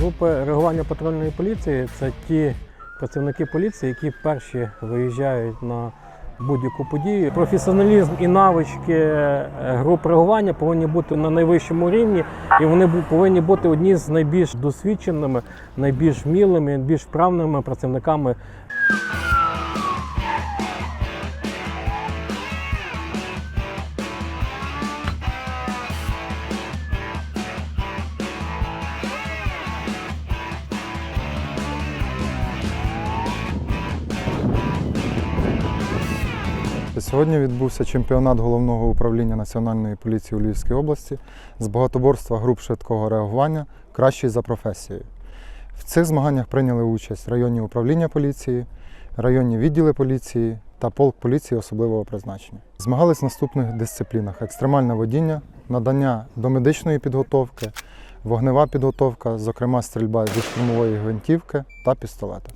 Групи реагування патрульної поліції це ті працівники поліції, які перші виїжджають на будь-яку подію. Професіоналізм і навички е, груп реагування повинні бути на найвищому рівні, і вони повинні бути одні з найбільш досвідченими, найбільш вмілими, найбільш вправними працівниками Сьогодні відбувся чемпіонат головного управління Національної поліції у Львівській області з багатоборства груп швидкого реагування Кращий за професією. В цих змаганнях прийняли участь районні управління поліції, районні відділи поліції та полк поліції особливого призначення. Змагались в наступних дисциплінах: екстремальне водіння, надання домедичної підготовки, вогнева підготовка, зокрема стрільба зі штурмової гвинтівки та пістолета.